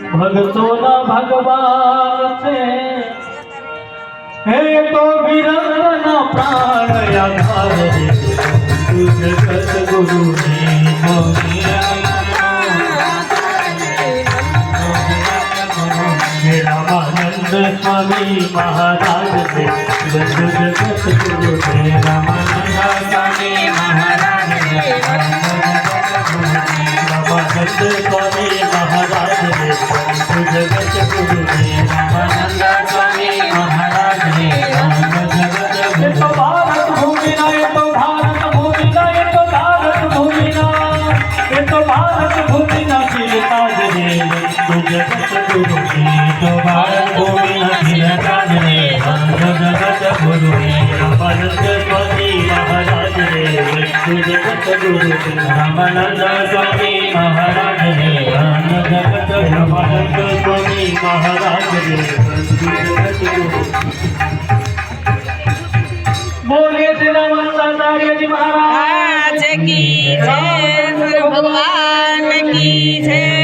भगतो न भगवान से। है तो विरंगन प्राण आधार। तुझे सतगुरु रामानंद स्वामी महाराज से। तुझे सतगुरु रामानंद स्वामी महाराज से। रामानंद स्वामी जगत गुरु है महाराज भारत भूमि तो भारत भूमि तो भारत भूमि तो भारत भूमि ना चिरताज है भारत भूमि ना चिरताज राम रामानंद स्वामी महाराज है राम जगत महंत बने महाराज बोले श्री महाराज की जय भगवान की जय